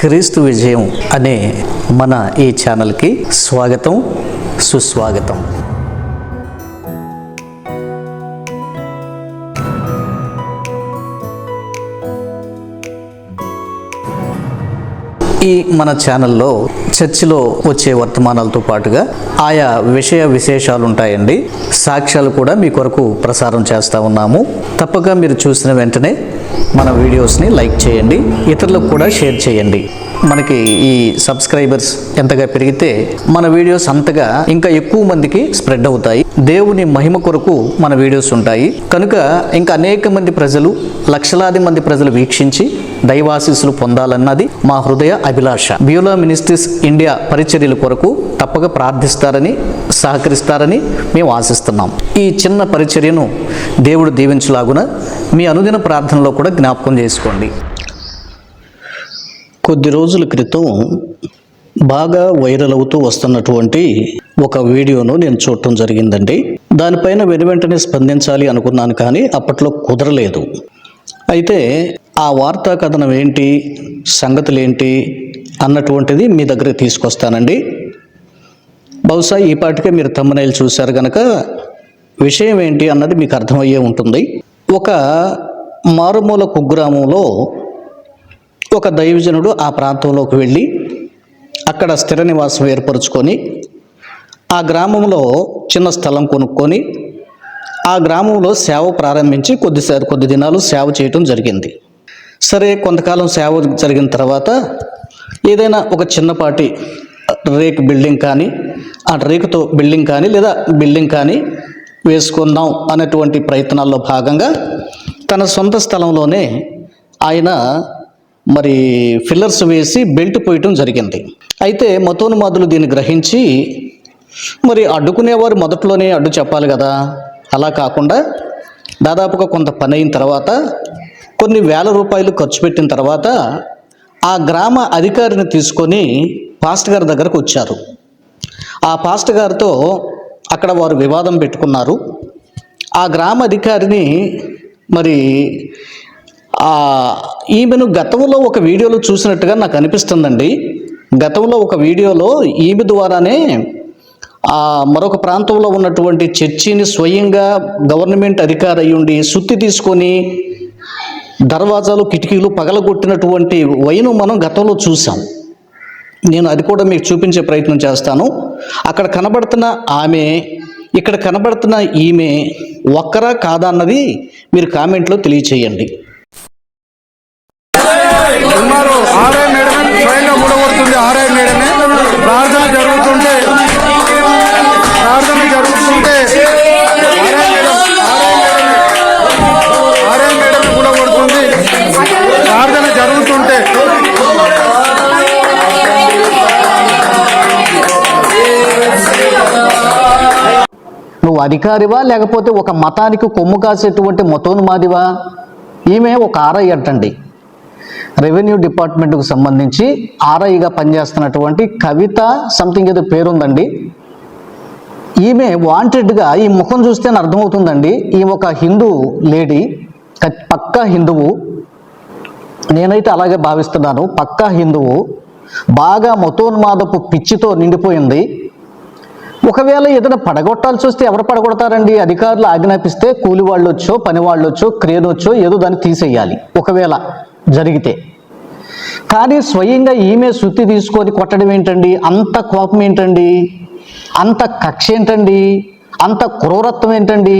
క్రీస్తు విజయం అనే మన ఈ ఛానల్కి స్వాగతం సుస్వాగతం. ఈ మన ఛానల్లో చర్చిలో వచ్చే వర్తమానాలతో పాటుగా ఆయా విషయ విశేషాలు ఉంటాయండి సాక్ష్యాలు కూడా మీ కొరకు ప్రసారం చేస్తూ ఉన్నాము. తప్పక మీరు చూసిన వెంటనే మన వీడియోస్ని లైక్ చేయండి ఇతరులకు కూడా షేర్ చేయండి. మనకి ఈ సబ్స్క్రైబర్స్ ఎంతగా పెరిగితే మన వీడియోస్ అంతగా ఇంకా ఎక్కువ మందికి స్ప్రెడ్ అవుతాయి. దేవుని మహిమ కొరకు మన వీడియోస్ ఉంటాయి. కనుక ఇంకా అనేక మంది ప్రజలు లక్షలాది మంది ప్రజలు వీక్షించి దైవాశీస్సులు పొందాలన్నది మా హృదయ అభిలాష. బ్యూలా మినిస్ట్రీస్ ఇండియా పరిచర్యల కొరకు తప్పక ప్రార్థిస్తారని సహకరిస్తారని మేము ఆశిస్తున్నాం. ఈ చిన్న పరిచర్యను దేవుడు దీవించులాగున మీ అనుదిన ప్రార్థనలో కూడా జ్ఞాపకం చేసుకోండి. కొద్ది రోజుల క్రితం బాగా వైరల్ అవుతూ వస్తున్నటువంటి ఒక వీడియోను నేను చూడటం జరిగిందండి. దానిపైన వెను వెంటనే స్పందించాలి అనుకున్నాను కానీ అప్పట్లో కుదరలేదు. అయితే ఆ వార్తా కథనం ఏంటి సంగతులు ఏంటి అన్నటువంటిది మీ దగ్గర తీసుకొస్తానండి. బహుశా ఈ పాటికే మీరు తమ్మనైలు చూశారు కనుక విషయం ఏంటి అన్నది మీకు అర్థమయ్యే ఉంటుంది. ఒక మారుమూల కుగ్రామంలో ఒక దైవజనుడు ఆ ప్రాంతంలోకి వెళ్ళి అక్కడ స్థిర నివాసం ఏర్పరచుకొని ఆ గ్రామంలో చిన్న స్థలం కొనుక్కొని ఆ గ్రామంలో సేవ ప్రారంభించి కొద్దిసారి కొద్ది దినాలు సేవ చేయటం జరిగింది. సరే కొంతకాలం సేవ జరిగిన తర్వాత ఏదైనా ఒక చిన్నపాటి రేక్ బిల్డింగ్ కానీ ఆ రేకుతో బిల్డింగ్ కానీ లేదా బిల్డింగ్ కానీ వేసుకుందాం అనేటువంటి ప్రయత్నాల్లో భాగంగా తన సొంత స్థలంలోనే ఆయన మరి ఫిల్లర్స్ వేసి బెల్ట్ పోయటం జరిగింది. అయితే మతోన్మాదులు దీన్ని గ్రహించి మరి అడ్డుకునేవారు మొదట్లోనే అడ్డు చెప్పాలి కదా. అలా కాకుండా దాదాపుగా కొంత పని అయిన తర్వాత కొన్ని వేల రూపాయలు ఖర్చు పెట్టిన తర్వాత ఆ గ్రామ అధికారిని తీసుకొని పాస్ట్ గారి దగ్గరకు వచ్చారు. ఆ పాస్ట్ గారితో అక్కడ వారు వివాదం పెట్టుకున్నారు. ఆ గ్రామ అధికారిని మరి ఆ ఈమెను గతంలో ఒక వీడియోలో చూసినట్టుగా నాకు అనిపిస్తుందండి. గతంలో ఒక వీడియోలో ఈమె ద్వారానే ఆ మరొక ప్రాంతంలో ఉన్నటువంటి చర్చిని స్వయంగా గవర్నమెంట్ అధికారి అయ్యుండి సుత్తి తీసుకొని దర్వాజాలు కిటికీలు పగలగొట్టినటువంటి వైను మనం గతంలో చూసాం నేను అది కూడా మీకు చూపించే ప్రయత్నం చేస్తాను. అక్కడ కనబడుతున్న ఆమె ఇక్కడ కనబడుతున్న ఈమె ఒక్కరా కాదా అన్నది మీరు కామెంట్లో తెలియచేయండి. ప్రార్థన జరుగుతుంటే అధికారివా లేకపోతే ఒక మతానికి కొమ్ము కాసేటువంటి మతోన్మాదివా? ఈమె ఒక ఆర్ఐ అంటండి. రెవెన్యూ డిపార్ట్మెంట్కు సంబంధించి ఆర్ఐగా పనిచేస్తున్నటువంటి కవిత సంథింగ్ ఏదో పేరుందండి. ఈమె వాంటెడ్గా ఈ ముఖం చూస్తే అర్థమవుతుందండి. ఈ ఒక హిందూ లేడీ పక్కా హిందువు. నేనైతే అలాగే భావిస్తున్నాను. పక్కా హిందువు. బాగా మతోన్మాదపు పిచ్చితో నిండిపోయింది. ఒకవేళ ఏదైనా పడగొట్టాల్సి వస్తే ఎవరు పడగొడతారండి? అధికారులు ఆజ్ఞాపిస్తే కూలి వాళ్ళు వచ్చో పని వాళ్ళు వచ్చో క్రేన్ వచ్చో ఏదో దాన్ని తీసేయాలి. ఒకవేళ జరిగితే. కానీ స్వయంగా ఈమె శుద్ధి తీసుకొని కొట్టడం ఏంటండి? అంత కోపం ఏంటండి? అంత కక్ష ఏంటండి? అంత క్రూరత్వం ఏంటండి?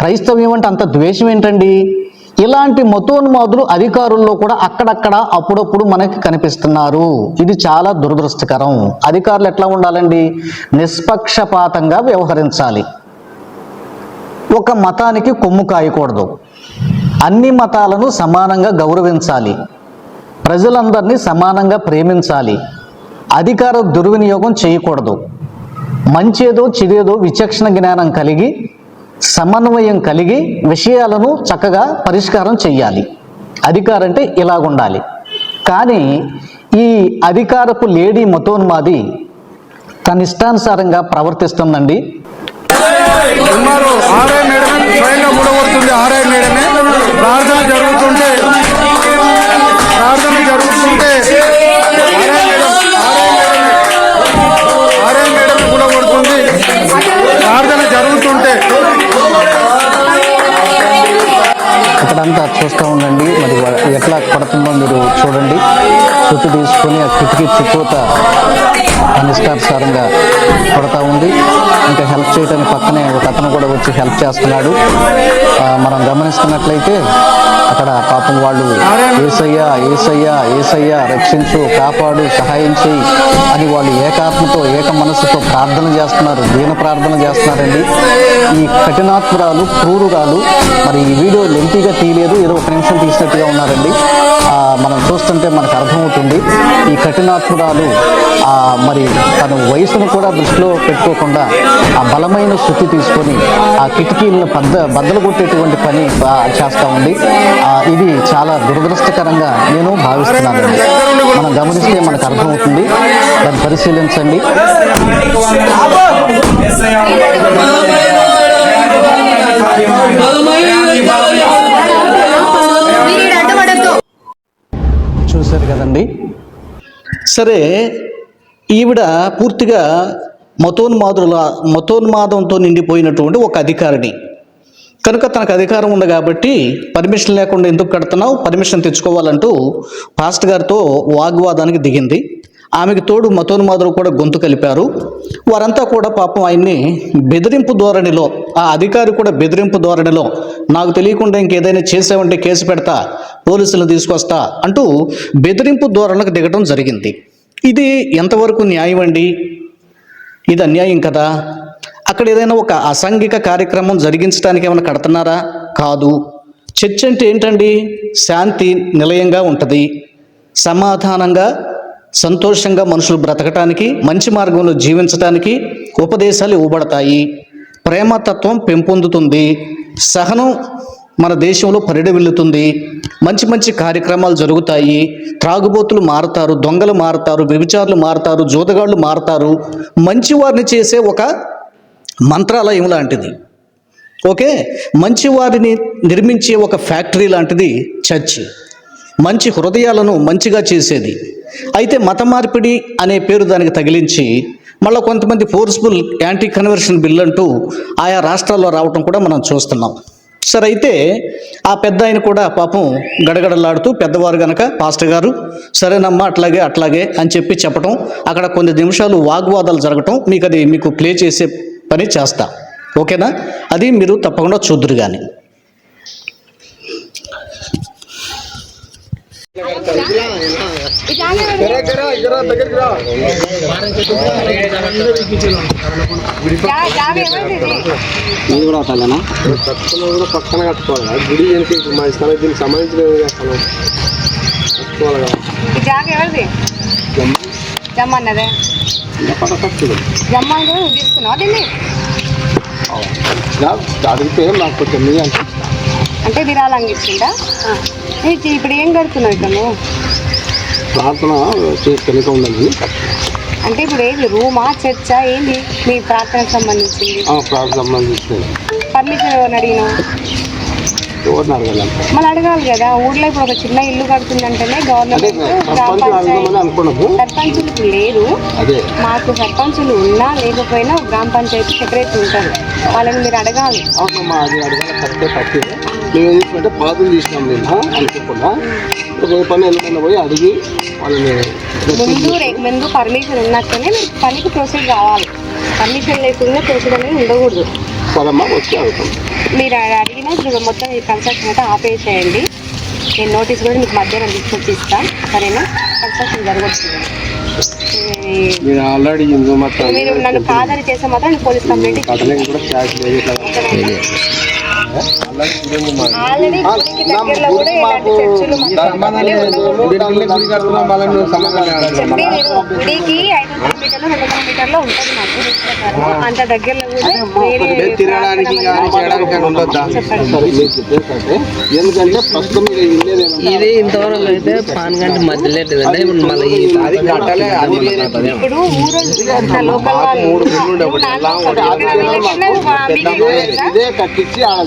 క్రైస్తవ్యం అంటే అంత ద్వేషం ఏంటండి? ఇలాంటి మతోన్మాదులు అధికారుల్లో కూడా అక్కడక్కడ అప్పుడప్పుడు మనకి కనిపిస్తున్నారు. ఇది చాలా దురదృష్టకరం. అధికారులు ఎట్లా ఉండాలండి? నిష్పక్షపాతంగా వ్యవహరించాలి. ఒక మతానికి కొమ్ము కాయకూడదు. అన్ని మతాలను సమానంగా గౌరవించాలి. ప్రజలందరినీ సమానంగా ప్రేమించాలి. అధికార దుర్వినియోగం చేయకూడదు. మంచేదో చెడేదో విచక్షణ జ్ఞానం కలిగి సమన్వయం కలిగి విషయాలను చక్కగా పరిష్కారం చెయ్యాలి. అధికారం అంటే ఇలాగుండాలి. కానీ ఈ అధికారపు లేడీ మతోన్మాది తన ఇష్టానుసారంగా ప్రవర్తిస్తుందండి ఉన్నారు మేడమే స్వయంగా మేడమే. ప్రార్థన అక్కడంతా చూస్తూ ఉండండి. మరి ఎట్లా పడుతుందో మీరు చూడండి. చుట్టు తీసుకొని ఆ కిటికీ చుట్టూత అనిష్టానుసారంగా పడతా ఉంది. ఇంకా హెల్ప్ చేయడానికి పక్కనే ఒక అతను కూడా వచ్చి హెల్ప్ చేస్తున్నాడు. మనం గమనిస్తున్నట్లయితే అక్కడ పాపం వాళ్ళు ఏసయ్యా ఏసయ్యా ఏసయ్యా రక్షించు కాపాడు సహాయం చేయి అని వాళ్ళు ఏకాత్మతో ఏక మనసుతో ప్రార్థన చేస్తున్నారు. దీన ప్రార్థన చేస్తున్నారండి. ఈ కఠినాత్మురాలు క్రూరురాలు మరి ఈ వీడియో లెంతిగా తీయలేదు ఏదో ఒక నిమిషం తీసినట్టుగా ఉన్నారండి. మనం చూస్తుంటే మనకు అర్థమవుతుంది. ఈ కఠినాత్మురాలు మరి తన వయసును కూడా దృష్టిలో పెట్టుకోకుండా ఆ బలమైన శుద్ధి తీసుకొని ఆ కిటికీలను బద్ద బద్దలు కొట్టేటువంటి పని చేస్తూ ఉంది. ఇది చాలా దురదృష్టకరంగా నేను భావిస్తున్నాను మనం గమనిస్తే మనకు అర్థమవుతుంది. దాన్ని పరిశీలించండి. బలమైన చూశారు కదండి. సరే ఈవిడ పూర్తిగా మతోన్మాదుల మతోన్మాదంతో నిండిపోయినటువంటి ఒక అధికారిని. కనుక తనకు అధికారం ఉంది కాబట్టి పర్మిషన్ లేకుండా ఎందుకు కడుతున్నావు? పర్మిషన్ తెచ్చుకోవాలంటూ పాస్ట్ గారితో వాగ్వాదానికి దిగింది. ఆమెకు తోడు మతోన్మాదులు కూడా గొంతు కలిపారు. వారంతా కూడా పాపం ఆయన్ని బెదిరింపు ధోరణిలో ఆ అధికారి కూడా బెదిరింపు ధోరణిలో నాకు తెలియకుండా ఇంకేదైనా చేసావంటే కేసు పెడతా పోలీసులను తీసుకొస్తా అంటూ బెదిరింపు ధోరణికి దిగడం జరిగింది. ఇది ఎంతవరకు న్యాయం అండి? ఇది అన్యాయం కదా? అక్కడ ఏదైనా ఒక అసాంఘిక కార్యక్రమం జరిగించడానికి ఏమైనా కడుతున్నారా? కాదు. చర్చ్ అంటే ఏంటండి? శాంతి నిలయంగా ఉంటుంది. సమాధానంగా సంతోషంగా మనుషులు బ్రతకటానికి మంచి మార్గంలో జీవించటానికి ఉపదేశాలు ఇవ్వబడతాయి. ప్రేమతత్వం పెంపొందుతుంది. సహనం మన దేశంలో పరిడవిల్లుతుంది. మంచి మంచి కార్యక్రమాలు జరుగుతాయి. త్రాగుబోతులు మారుతారు దొంగలు మారుతారు వ్యభిచారులు మారుతారు జోదగాళ్ళు మారుతారు. మంచివారిని చేసే ఒక మంత్రాలయం లాంటిది. ఓకే? మంచి వారిని నిర్మించే ఒక ఫ్యాక్టరీ లాంటిది చర్చి. మంచి హృదయాలను మంచిగా చేసేది. అయితే మత మార్పిడి అనే పేరు దానికి తగిలించి మళ్ళీ కొంతమంది ఫోర్స్ఫుల్ యాంటీ కన్వర్షన్ బిల్ అంటూ ఆయా రాష్ట్రాల్లో రావటం కూడా మనం చూస్తున్నాం. సరే అయితే ఆ పెద్ద ఆయన కూడా పాపం గడగడలాడుతూ పెద్దవారు గనక పాస్టర్ గారు సరేనమ్మా అట్లాగే అట్లాగే అని చెప్పి చెప్పటం అక్కడ కొన్ని నిమిషాలు వాగ్వాదాలు జరగటం మీకు అది మీకు ప్లే చేసే పని చేస్తా. ఓకేనా? అది మీరు తప్పకుండా చూద్దురు కానీ ఇది కూడా అవుతాలేనా కట్టుకున్న కూడా పక్కన కట్టుకోవాలి గుడి ఏంటి మా స్థలం దీనికి సంబంధించిన స్థలం కట్టుకోవాలి కదా జమ్మన్నదే జమ్మ కూడా తీసుకున్నావా దీన్ని అడిగితే నాకు కొంచెం అంటే అంటే విరాళంగా ఇచ్చిందా? ఇప్పుడు ఏం కడుతున్నావు నువ్వు? ప్రార్థన కనుక ఉండాలి. అంటే ఇప్పుడు ఏంది రూమా చర్చా ఏంది? మీ ప్రార్థనకు సంబంధించింది. ప్రార్థన సంబంధించింది. పర్మిషన్ ఎవరిని అడగాలంటే మళ్ళీ అడగాలి కదా ఊర్లో ఇప్పుడు ఒక చిన్న ఇల్లు కడుతుందంటేనే గవర్నమెంట్ గ్రామ సర్పంచ్ అడగమని పంచాయతీ అనుకున్నది సర్పంచులకు లేదు. మాకు సర్పంచులు ఉన్నా లేకపోయినా గ్రామ పంచాయతీ సెక్రటరీ ఉంటారు. వాళ్ళని మీరు అడగాలి. మేము ఏం చేసినట్టే పాదులు తీసినాం నిన్న అనుకోకుండా. రేపన్నా ఎల్లుండి పోయి అడిగి వాళ్ళని ముందు ముందు పర్మిషన్ ఉన్నట్టునే మీరు పనికి ప్రొసీడ్ కావాలి. పర్మిషన్ లేకుండా ప్రొసీడ్ అనేది ఉండకూడదు. పదమ్మా వచ్చి అడుగుతాం. మీరు అడిగినా ఇప్పుడు మొత్తం ఈ కన్స్ట్రక్షన్ అయితే ఆపేసేయండి. నేను నోటీస్ కూడా మీకు మధ్యాహ్నం తీసుకొచ్చి ఇస్తాను సరేనా? కన్స్ట్రక్షన్ జరగచ్చు. మీరు ఆల్రెడీ హిందూ మొత్తం మీరు నన్ను కాదని చేస్తే మాత్రం పోలీస్ కంప్లైంట్ కూడా క్యాష్ లేదు. గుడికి ఐదు వందల మీటర్లు రెండు మీటర్లో ఉంటుంది. అంత దగ్గరలో కూడా తిరగడానికి ఎందుకంటే ప్రస్తుతం? ఇది ఇంతవరకు అయితే పాన్ గంట మధ్యలో ఇప్పుడు మళ్ళీ ఈ అది కట్టాలి అది వేరే ఇప్పుడు ఊరు లోకల్ ఇదే- కట్టించి ఆడ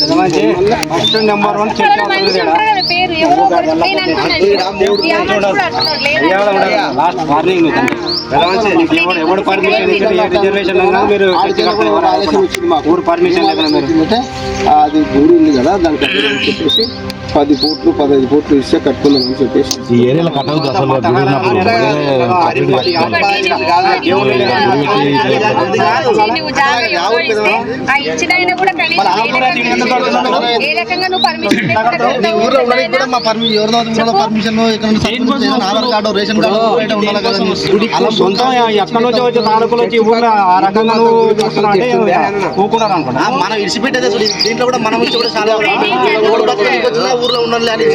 మేము ఫస్ట్ నెంబర్ వన్ లేదంటున్నాడు. లాస్ట్ వార్నింగ్ ఎవడు పర్మిషన్ రిజర్వేషన్ మీరు ఊరు పర్మిషన్ అది గుడి ఉంది కదా దానికి చెప్పేసి పది కోట్లు పదహైదు కోట్లు ఇస్తే కట్టుకుందామని చెప్పేసి. ఈ ఏరియాలో కట్టవద్దు అసలు నువ్వు జాగా ఎవరో ఇస్తే ఆ ఇచ్చిన కూడా కనీసం ఏ రకంగా- నువ్వు పర్మిషన్ సొంతం ఎక్కడి నుంచి వచ్చి తాలూకులు వచ్చి ఊళ్ళో ఆ రకంగా మనం ఇడిచిపెట్టేదే అసలు దీంట్లో కూడా మనం ఇచ్చి కూడా చాలా ఊర్లో ఉండాలి అని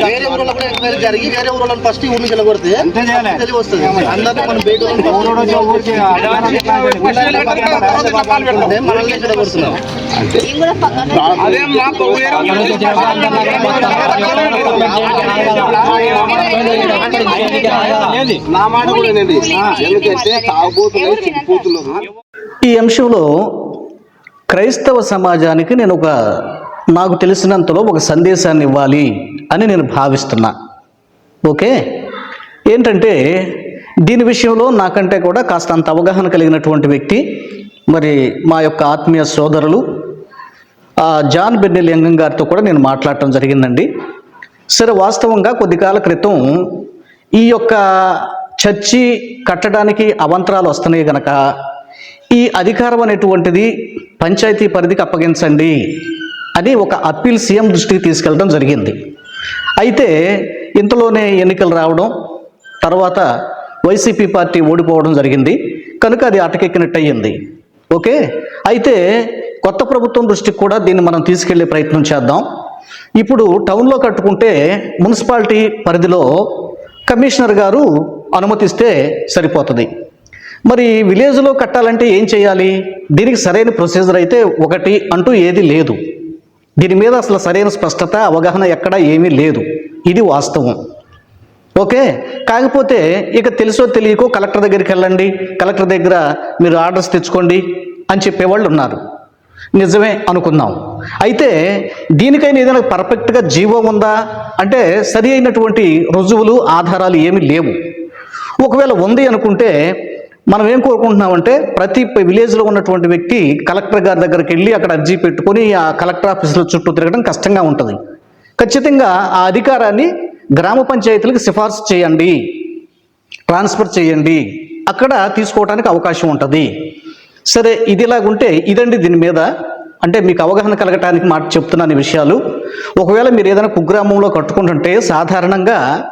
వేరే కూడా ఎంక్వైరీ జరిగి వేరే ఫస్ట్ ఈ ఊరికి వెళ్ళగొడితే తెలివి వస్తుంది మనం బయట మనల్ని నా మాట కూడా ఎందుకంటే చిక్కుపోతున్నారు ఈ అంశంలో క్రైస్తవ సమాజానికి నేను ఒక నాకు తెలిసినంతలో ఒక సందేశాన్ని ఇవ్వాలి అని నేను భావిస్తున్నా. ఓకే? ఏంటంటే దీని విషయంలో నాకంటే కూడా కాస్త అంత అవగాహన కలిగినటువంటి వ్యక్తి మరి మా యొక్క ఆత్మీయ సోదరులు ఆ, జాన్ బెన్నెల్ యంగం గారితో కూడా నేను మాట్లాడటం జరిగిందండి. సరే వాస్తవంగా కొద్ది కాల క్రితం ఈ యొక్క చర్చి కట్టడానికి అవంతరాలు వస్తున్నాయి గనక ఈ అధికారం అనేటువంటిది పంచాయతీ పరిధికి అప్పగించండి అని ఒక అప్పీల్ సీఎం దృష్టికి తీసుకెళ్ళడం జరిగింది. అయితే ఇంతలోనే ఎన్నికలు రావడం తర్వాత వైసీపీ పార్టీ ఓడిపోవడం జరిగింది. కనుక అది అటకెక్కినట్టు అయ్యింది ఓకే? అయితే కొత్త ప్రభుత్వం దృష్టికి కూడా దీన్ని మనం తీసుకెళ్ళే ప్రయత్నం చేద్దాం. ఇప్పుడు టౌన్లో కట్టుకుంటే మున్సిపాలిటీ పరిధిలో కమిషనర్ గారు అనుమతిస్తే సరిపోతుంది. మరి విలేజ్లో కట్టాలంటే ఏం చేయాలి? దీనికి సరైన ప్రొసీజర్ అయితే ఒకటి అంటూ ఏది లేదు. దీని మీద అసలు సరైన స్పష్టత అవగాహన ఎక్కడా ఏమీ లేదు. ఇది వాస్తవం. ఓకే? కాకపోతే ఇక తెలుసో తెలియకో కలెక్టర్ దగ్గరికి వెళ్ళండి. కలెక్టర్ దగ్గర మీరు ఆర్డర్స్ తెచ్చుకోండి అని చెప్పేవాళ్ళు ఉన్నారు. నిజమే అనుకుందాం. అయితే దీనికైనా ఏదైనా పర్ఫెక్ట్గా జీవం ఉందా? అంటే సరి అయినటువంటి రుజువులు ఆధారాలు ఏమీ లేవు. ఒకవేళ ఉంది అనుకుంటే మనం ఏం కోరుకుంటున్నామంటే ప్రతి విలేజ్లో ఉన్నటువంటి వ్యక్తి కలెక్టర్ గారి దగ్గరికి వెళ్ళి అక్కడ అర్జీ పెట్టుకొని ఆ కలెక్టర్ ఆఫీసుల చుట్టూ తిరగడం కష్టంగా ఉంటుంది. ఖచ్చితంగా ఆ అధికారాన్ని గ్రామ పంచాయతీలకు సిఫార్సు చేయండి. ట్రాన్స్ఫర్ చేయండి. అక్కడ తీసుకోవడానికి అవకాశం ఉంటుంది. సరే ఇది ఇలాగుంటే ఇదండి దీని మీద. అంటే మీకు అవగాహన కలగటానికి మాట చెప్తున్నాను ఈ విషయాలు. ఒకవేళ మీరు ఏదైనా కుగ్రామంలో కట్టుకుంటుంటే సాధారణంగా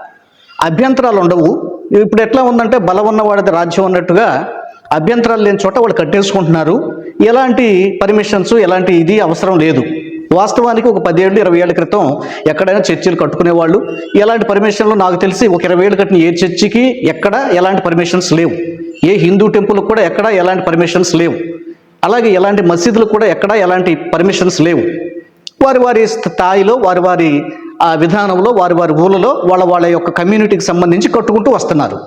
అభ్యంతరాలు ఉండవు. ఇప్పుడు ఎట్లా ఉందంటే బలం ఉన్నవాడిది రాజ్యం అన్నట్టుగా అభ్యంతరాలు లేని చోట వాళ్ళు కట్టేసుకుంటున్నారు. ఎలాంటి పర్మిషన్స్ ఎలాంటి ఇది అవసరం లేదు. వాస్తవానికి ఒక పదేళ్ళు ఇరవై ఏళ్ళ క్రితం ఎక్కడైనా చర్చిలు కట్టుకునేవాళ్ళు. ఎలాంటి పర్మిషన్లు నాకు తెలిసి ఒక ఇరవై ఏళ్ళు కట్టిన ఏ చర్చికి ఎక్కడ ఎలాంటి పర్మిషన్స్ లేవు. ఏ హిందూ టెంపుల్ కూడా ఎక్కడ ఎలాంటి పర్మిషన్స్ లేవు. అలాగే ఎలాంటి మసీదులు కూడా ఎక్కడ ఎలాంటి పర్మిషన్స్ లేవు. వారి వారి స్థాయిలో వారి వారి ఆ విధానంలో వారి వారి ఊళ్ళలో వాళ్ళ వాళ్ళ యొక్క కమ్యూనిటీకి సంబంధించి కట్టుకుంటూ వస్తున్నారు.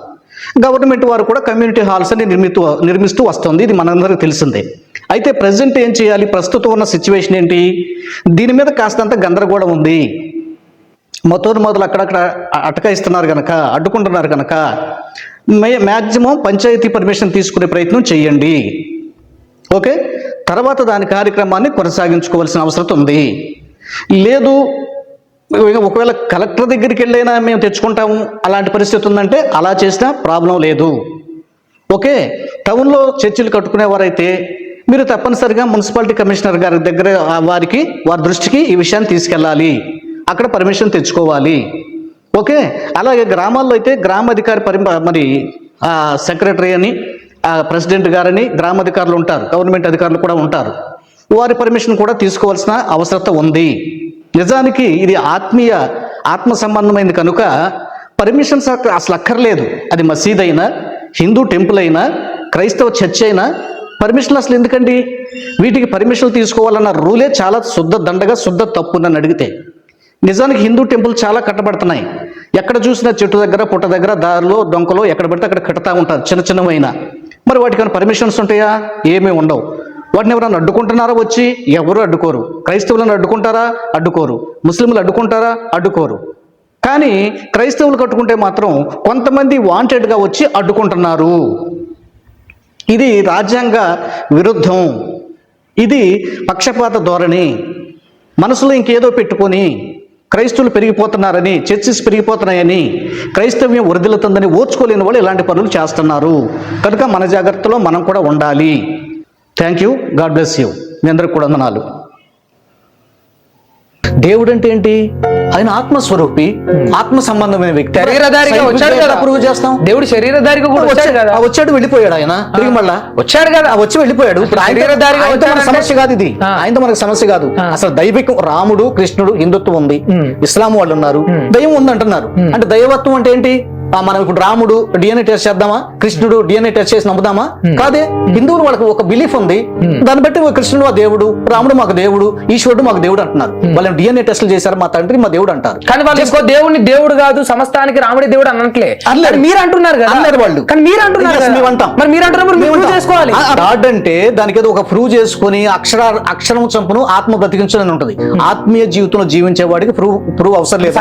గవర్నమెంట్ వారు కూడా కమ్యూనిటీ హాల్స్ అని నిర్మితూ నిర్మిస్తూ వస్తుంది. ఇది మనందరికీ తెలిసిందే. అయితే ప్రజెంట్ ఏం చేయాలి? ప్రస్తుతం ఉన్న సిచ్యువేషన్ ఏంటి? దీని మీద కాస్తంత గందరగోళం ఉంది. మొత్తం మొదలు అక్కడక్కడ అటకాయిస్తున్నారు కనుక అడ్డుకుంటున్నారు కనుక మే మ్యాక్సిమం పంచాయతీ పర్మిషన్ తీసుకునే ప్రయత్నం చేయండి. ఓకే? తర్వాత దాని కార్యక్రమాన్ని కొనసాగించుకోవాల్సిన అవసరం ఉంది. లేదు ఒకవేళ కలెక్టర్ దగ్గరికి వెళ్ళైనా మేము తెచ్చుకుంటాము అలాంటి పరిస్థితి ఉందంటే అలా చేసినా ప్రాబ్లం లేదు. ఓకే టౌన్లో చర్చిలు కట్టుకునేవారైతే మీరు తప్పనిసరిగా మున్సిపాలిటీ కమిషనర్ గారి దగ్గర వారికి వారి దృష్టికి ఈ విషయాన్ని తీసుకెళ్ళాలి. అక్కడ పర్మిషన్ తెచ్చుకోవాలి. ఓకే అలాగే గ్రామాల్లో అయితే గ్రామాధికారి పరి మరి సెక్రటరీ అని ప్రెసిడెంట్ గారని గ్రామాధికారులు ఉంటారు గవర్నమెంట్ అధికారులు కూడా ఉంటారు. వారి పర్మిషన్ కూడా తీసుకోవాల్సిన అవసరత ఉంది. నిజానికి ఇది ఆత్మీయ ఆత్మ సంబంధమైంది కనుక పర్మిషన్స్ అసలు అక్కర్లేదు. అది మసీద్ అయినా హిందూ టెంపుల్ అయినా క్రైస్తవ చర్చ్ అయినా పర్మిషన్లు అసలు ఎందుకండి? వీటికి పర్మిషన్ తీసుకోవాలన్న రూలే చాలా శుద్ధ దండగా శుద్ధ తప్పు నన్ను అడిగితే. నిజానికి హిందూ టెంపుల్ చాలా కట్టబడుతున్నాయి. ఎక్కడ చూసినా చెట్టు దగ్గర పుట్ట దగ్గర దారిలో డొంకలో ఎక్కడ పడితే అక్కడ కట్టుతూ ఉంటారు చిన్న చిన్నవైన. మరి వాటికి పర్మిషన్స్ ఉంటాయా? ఏమీ ఉండవు. వాటిని ఎవరైనా అడ్డుకుంటున్నారా వచ్చి? ఎవరు అడ్డుకోరు. క్రైస్తవులను అడ్డుకుంటారా? అడ్డుకోరు. ముస్లింలు అడ్డుకుంటారా? అడ్డుకోరు. కానీ క్రైస్తవులు కట్టుకుంటే మాత్రం కొంతమంది వాంటెడ్గా వచ్చి అడ్డుకుంటున్నారు. ఇది రాజ్యాంగ విరుద్ధం. ఇది పక్షపాత ధోరణి. మనసులో ఇంకేదో పెట్టుకొని క్రైస్తవులు పెరిగిపోతున్నారని చర్చిస్ పెరిగిపోతున్నాయని క్రైస్తవ్యం వరదలుతుందని ఓర్చుకోలేని వాళ్ళు ఇలాంటి పనులు చేస్తున్నారు. కనుక మన జాగ్రత్తలో మనం కూడా ఉండాలి. Thank you God bless you మీ అందరికి కూడా వందనాలు. దేవుడు అంటే ఏంటి? ఆయన ఆత్మస్వరూపి ఆత్మ సంబంధమైన వ్యక్తి. శరీరధారిగా వచ్చాడు కదా. ప్రూవ్ చేస్తాం. దేవుడు శరీరధారిగా కూడా వచ్చాడు కదా. వచ్చాడు వెళ్ళిపోయాడు ఆయన. తిరిగి మళ్ళా. వచ్చాడు కదా. వచ్చి వెళ్ళిపోయాడు. శరీరధారిగా సమస్య కాదు ఇది. ఆయనతో మనకు సమస్య కాదు. అసలు దైవికం రాముడు కృష్ణుడు హిందుత్వం ఉంది. ఉమ్. ఇస్లాం వాళ్ళు ఉన్నారు. దైవం ఉంది అంటున్నారు అంటే దైవత్వం అంటే ఏంటి? మనం ఇప్పుడు రాముడు డిఎన్ఏ టెస్ట్ చేద్దామా? కృష్ణుడు డిఎన్ఏ టెస్ట్ చేసి నమ్ముదామా? కాదే హిందువులు వాళ్ళకి ఒక బిలీఫ్ ఉంది. దాన్ని బట్టి కృష్ణుడు మా దేవుడు రాముడు మాకు దేవుడు ఈశ్వరుడు మాకు దేవుడు అంటున్నారు. వాళ్ళు డిఎన్ఏ టెస్టులు చేశారు మా తండ్రి మా దేవుడు అంటారు. కానీ వాళ్ళు ఇంకో దేవుడిని దేవుడు కాదు సమస్తానికి రాముడి దేవుడు అనట్లే మీరు అంటున్నారు కదా. అన్నారు వాళ్ళు. కానీ మీరు అంటున్నారు. మేము అంటాం. మరి మీరు అంటున్నప్పుడు prove చేసుకోవాలి. గాడ్ అంటే దానికి ఏదో ఒక ప్రూవ్ చేసుకుని అక్షర అక్షరం చంపును ఆత్మ బ్రతికించడం ఉంటుంది. ఆత్మీయ జీవితంలో జీవించే వాడికి ప్రూవ్ ప్రూవ్ అవసరం లేదు.